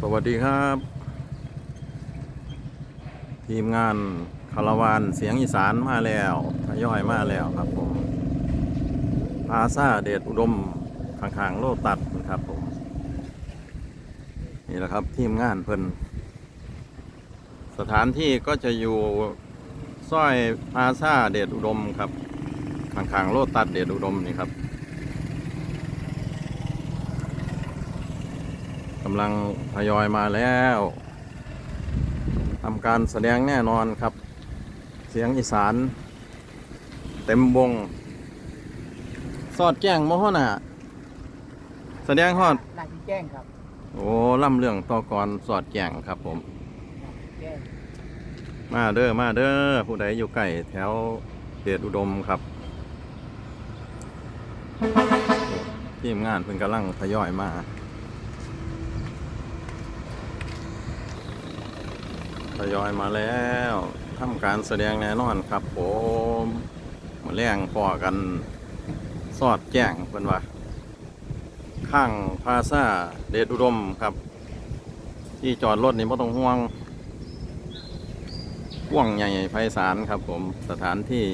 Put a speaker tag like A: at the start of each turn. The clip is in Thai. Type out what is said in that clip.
A: สวัสดีครับ ทีมงานคาราวานเสียงอีสานมาแล้วทยอยมาแล้วครับผมพาซาเดชอุดมข้างๆโลตัดครับผม นี่แหละครับทีมงานเพิ่นสถานที่ก็จะอยู่ซอยพาซาเดชอุดมครับข้างๆโลตัดเดชอุดมนี่ครับ กำลังทยอยมาแล้วทำการแสดงแน่นอนครับ เสียงอีสาน เต็มวง สอดแจ้งมโหน่ะ แสดงฮอด
B: น่าจะแจ้งครับ
A: โอ้ล่ำเรื่องต่อกรสอดแจ้งครับผม
B: น่าจะแจ้ง
A: มาเด้อมาเด้อผู้ใดอยู่ใกล้แถวเดชอุดมครับ ทีมงานเพิ่นกำลังทยอยมา ทยอยมาแล้วทำการแสดงแน่นอนครับผมมาแรงพอกันสอดแจ้งเพิ่นว่า ข้างพาซาเดชอุดมครับ ที่จอดรถนี่ไม่ต้องห่วงกว้างใหญ่ไพศาลครับผมสถานที่